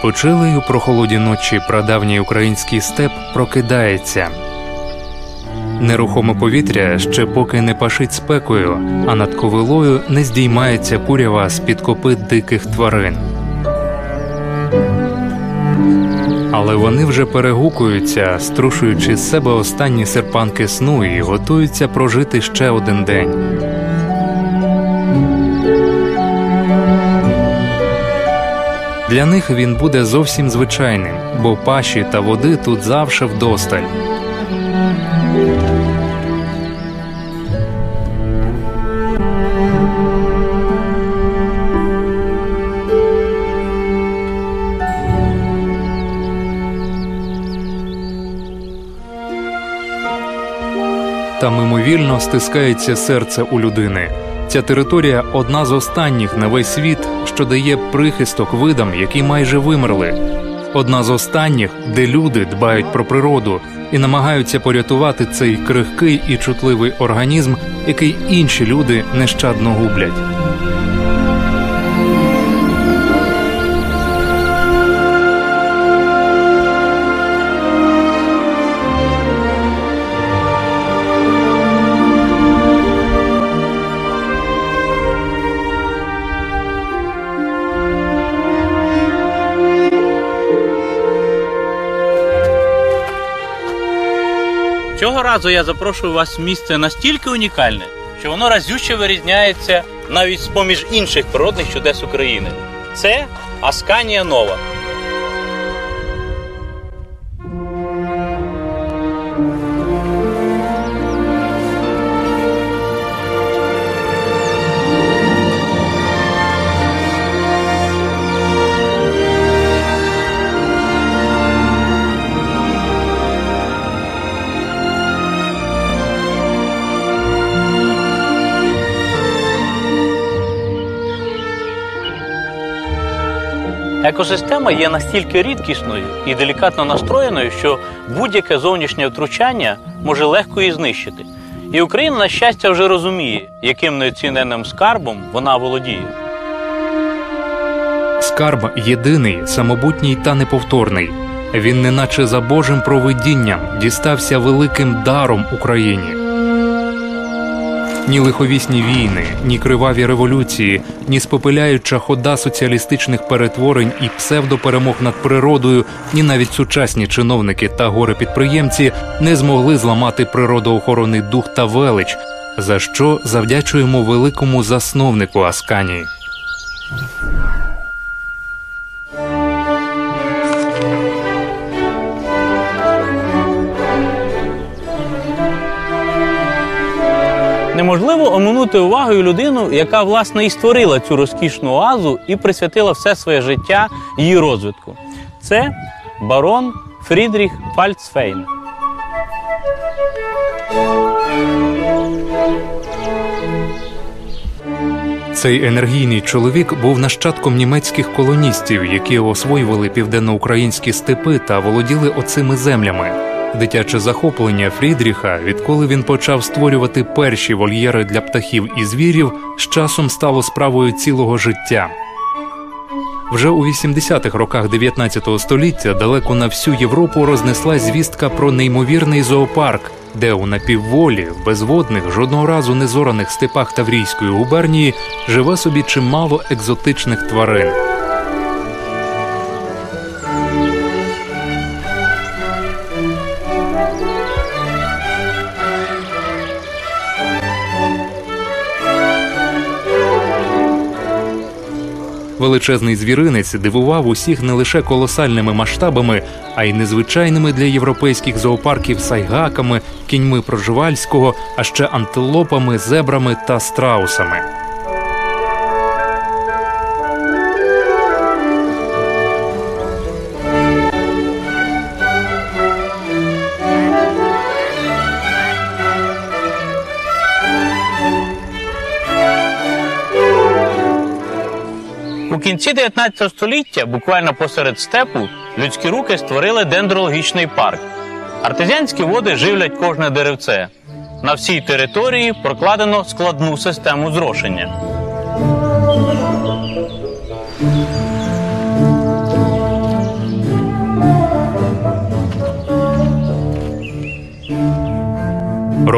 Відпочилий у прохолоді ночі прадавній український степ прокидається. Нерухоме повітря ще поки не пашить спекою, а над ковилою не здіймається курява з під копит диких тварин. Але вони вже перегукуються, струшуючи з себе останні серпанки сну і готуються прожити ще один день. Для них він буде зовсім звичайним, бо паші та води тут завше вдосталь. Та мимовільно стискається серце у людини. Ця територія одна з останніх на весь світ, що дає прихисток видам, які майже вимерли. Одна з останніх, де люди дбають про природу і намагаються порятувати цей крихкий і чутливий організм, який інші люди нещадно гублять. Цього разу я запрошую вас в місце настільки унікальне, що воно разюче вирізняється навіть з поміж інших природних чудес України. Це Асканія Нова. Екосистема є настільки рідкісною і делікатно настроєною, що будь-яке зовнішнє втручання може легко її знищити. І Україна, на щастя, вже розуміє, яким неоціненним скарбом вона володіє. Скарб єдиний, самобутній та неповторний. Він, неначе за Божим провидінням, дістався великим даром Україні. Ні лиховісні війни, ні криваві революції, ні спопиляюча хода соціалістичних перетворень і псевдоперемог над природою, ні навіть сучасні чиновники та горе-підприємці не змогли зламати природоохоронний дух та велич, за що завдячуємо великому засновнику Асканії. Неможливо оминути увагою людину, яка власне і створила цю розкішну оазу і присвятила все своє життя її розвитку. Це барон Фрідріх Фальцфейн. Цей енергійний чоловік був нащадком німецьких колоністів, які освоювали південноукраїнські степи та володіли оцими землями. Дитяче захоплення Фрідріха, відколи він почав створювати перші вольєри для птахів і звірів, з часом стало справою цілого життя. Вже у 80-х роках 19 століття далеко на всю Європу рознеслась звістка про неймовірний зоопарк, де у напівволі, в безводних, жодного разу не зораних степах Таврійської губернії живе собі чимало екзотичних тварин. Величезний звіринець дивував усіх не лише колосальними масштабами, а й незвичайними для європейських зоопарків сайгаками, кіньми проживальського, а ще антилопами, зебрами та страусами. Кінці 19 століття, буквально посеред степу, людські руки створили дендрологічний парк. Артезіанські води живлять кожне деревце. На всій території прокладено складну систему зрошення.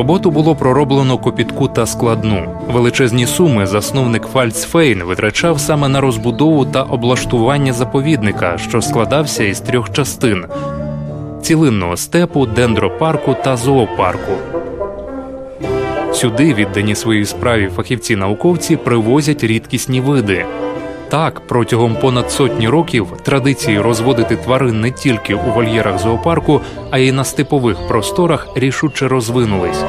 Роботу було пророблено копітку та складну. Величезні суми засновник Фальцфейн витрачав саме на розбудову та облаштування заповідника, що складався із трьох частин: цілинного степу, дендропарку та зоопарку. Сюди віддані своїй справі фахівці-науковці привозять рідкісні види. Так, протягом понад сотні років традиції розводити тварин не тільки у вольєрах зоопарку, а й на степових просторах рішуче розвинулись.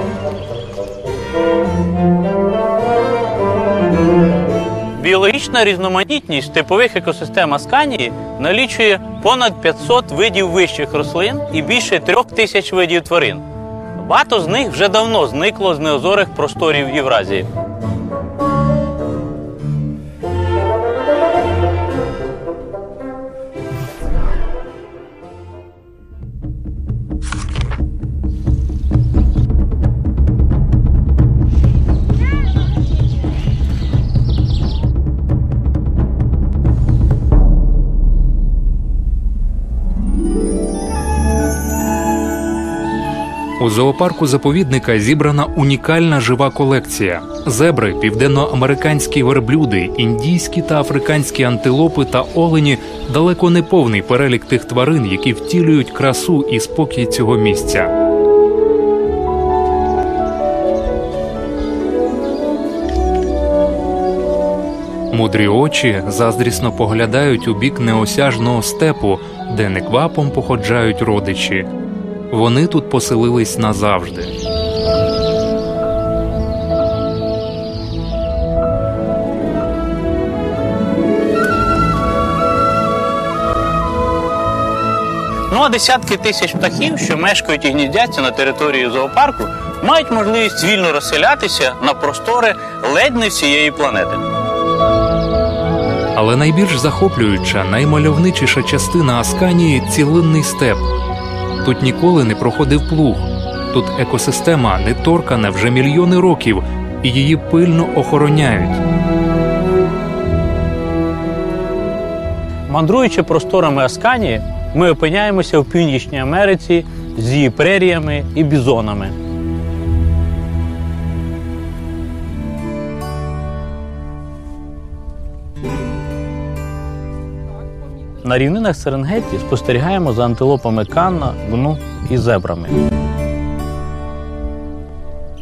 Біологічна різноманітність степових екосистем Асканії налічує понад 500 видів вищих рослин і більше трьох тисяч видів тварин. Багато з них вже давно зникло з неозорих просторів Євразії. У зоопарку заповідника зібрана унікальна жива колекція: зебри, південноамериканські верблюди, індійські та африканські антилопи та олені далеко не повний перелік тих тварин, які втілюють красу і спокій цього місця. Мудрі очі заздрісно поглядають у бік неосяжного степу, де неквапом походжають родичі. Вони тут поселились назавжди. Ну а десятки тисяч птахів, що мешкають і гніздяться на території зоопарку, мають можливість вільно розселятися на простори ледь не всієї планети. Але найбільш захоплююча, наймальовничіша частина Асканії цілинний степ. Тут ніколи не проходив плуг. Тут екосистема не торкана вже мільйони років, і її пильно охороняють. Мандруючи просторами Асканії, ми опиняємося в Північній Америці з її преріями і бізонами. На рівнинах Серенгеті спостерігаємо за антилопами Канна, гну і зебрами.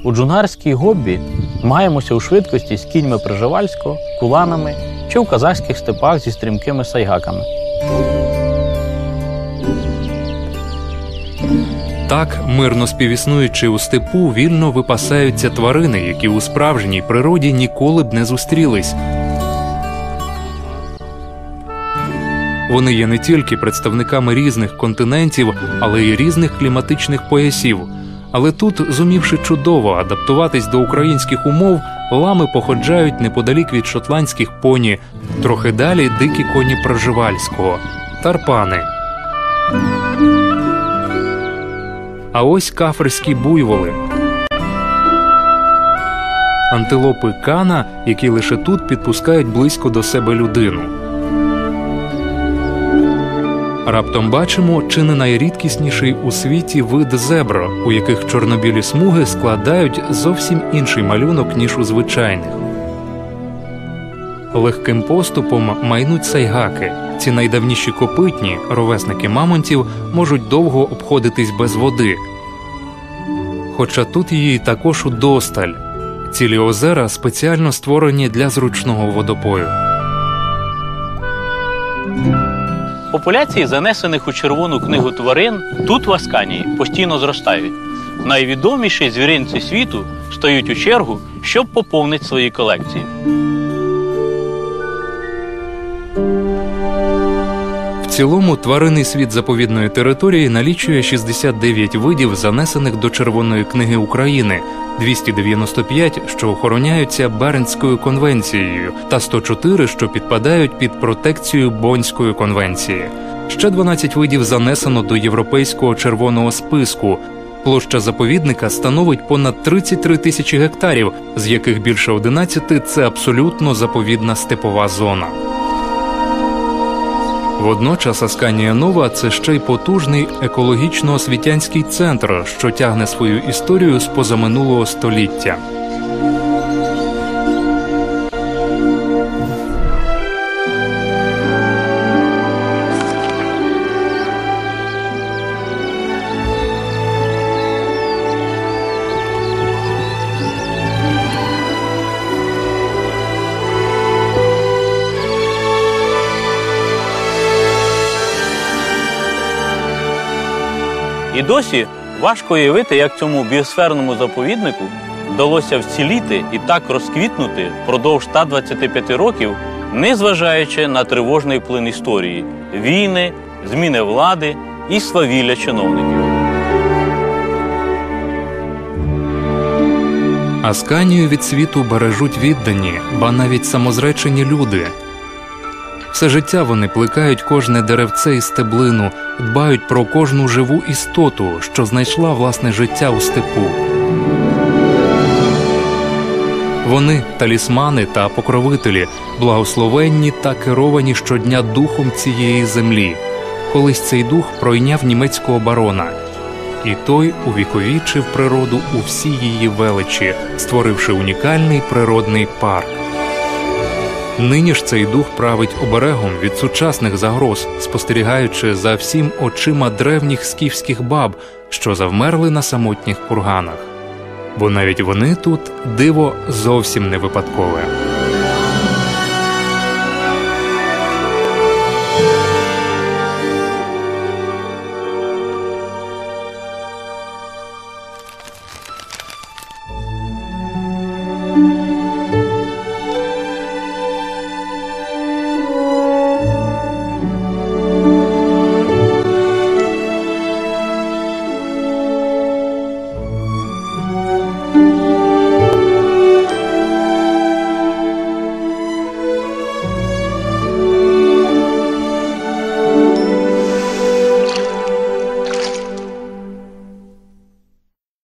У джунгарській гоббі маємося у швидкості з кіньми Приживальського, куланами чи в казахських степах зі стрімкими сайгаками. Так, мирно співіснуючи у степу, вільно випасаються тварини, які у справжній природі ніколи б не зустрілись. Вони є не тільки представниками різних континентів, але й різних кліматичних поясів. Але тут, зумівши чудово адаптуватись до українських умов, лами походжають неподалік від шотландських поні, трохи далі дикі коні Проживальського, тарпани. А ось каферські буйволи. Антилопи кана, які лише тут підпускають близько до себе людину. Раптом бачимо чи не найрідкісніший у світі вид зебра, у яких чорнобілі смуги складають зовсім інший малюнок, ніж у звичайних. Легким поступом майнуть сайгаки. Ці найдавніші копитні, ровесники мамонтів, можуть довго обходитись без води. Хоча тут її також удосталь. Цілі озера спеціально створені для зручного водопою. Популяції, занесених у червону книгу тварин, тут в Асканії постійно зростають. Найвідоміші звіринці світу стають у чергу, щоб поповнити свої колекції. Цілому тваринний світ заповідної території налічує 69 видів, занесених до Червоної книги України, 295, що охороняються Бернською конвенцією, та 104, що підпадають під протекцію Бонської конвенції. Ще 12 видів занесено до європейського червоного списку. Площа заповідника становить понад 33 тисячі гектарів, з яких більше 11 – це абсолютно заповідна степова зона. Водночас Асканія Нова це ще й потужний екологічно-освітянський центр, що тягне свою історію з позаминулого століття. І досі важко уявити, як цьому біосферному заповіднику вдалося вціліти і так розквітнути впродовж 125 років, незважаючи на тривожний плин історії, війни, зміни влади і свавілля чиновників. Асканію від світу бережуть віддані, ба навіть самозречені люди. Все життя вони плекають кожне деревце і стеблину, дбають про кожну живу істоту, що знайшла власне життя у степу. Вони талісмани та покровителі, благословенні та керовані щодня духом цієї землі. Колись цей дух пройняв німецького барона, і той увіковічив природу у всій її величі, створивши унікальний природний парк. Нині ж цей дух править оберегом від сучасних загроз, спостерігаючи за всім очима древніх скіфських баб, що завмерли на самотніх курганах. Бо навіть вони тут диво зовсім не випадкове.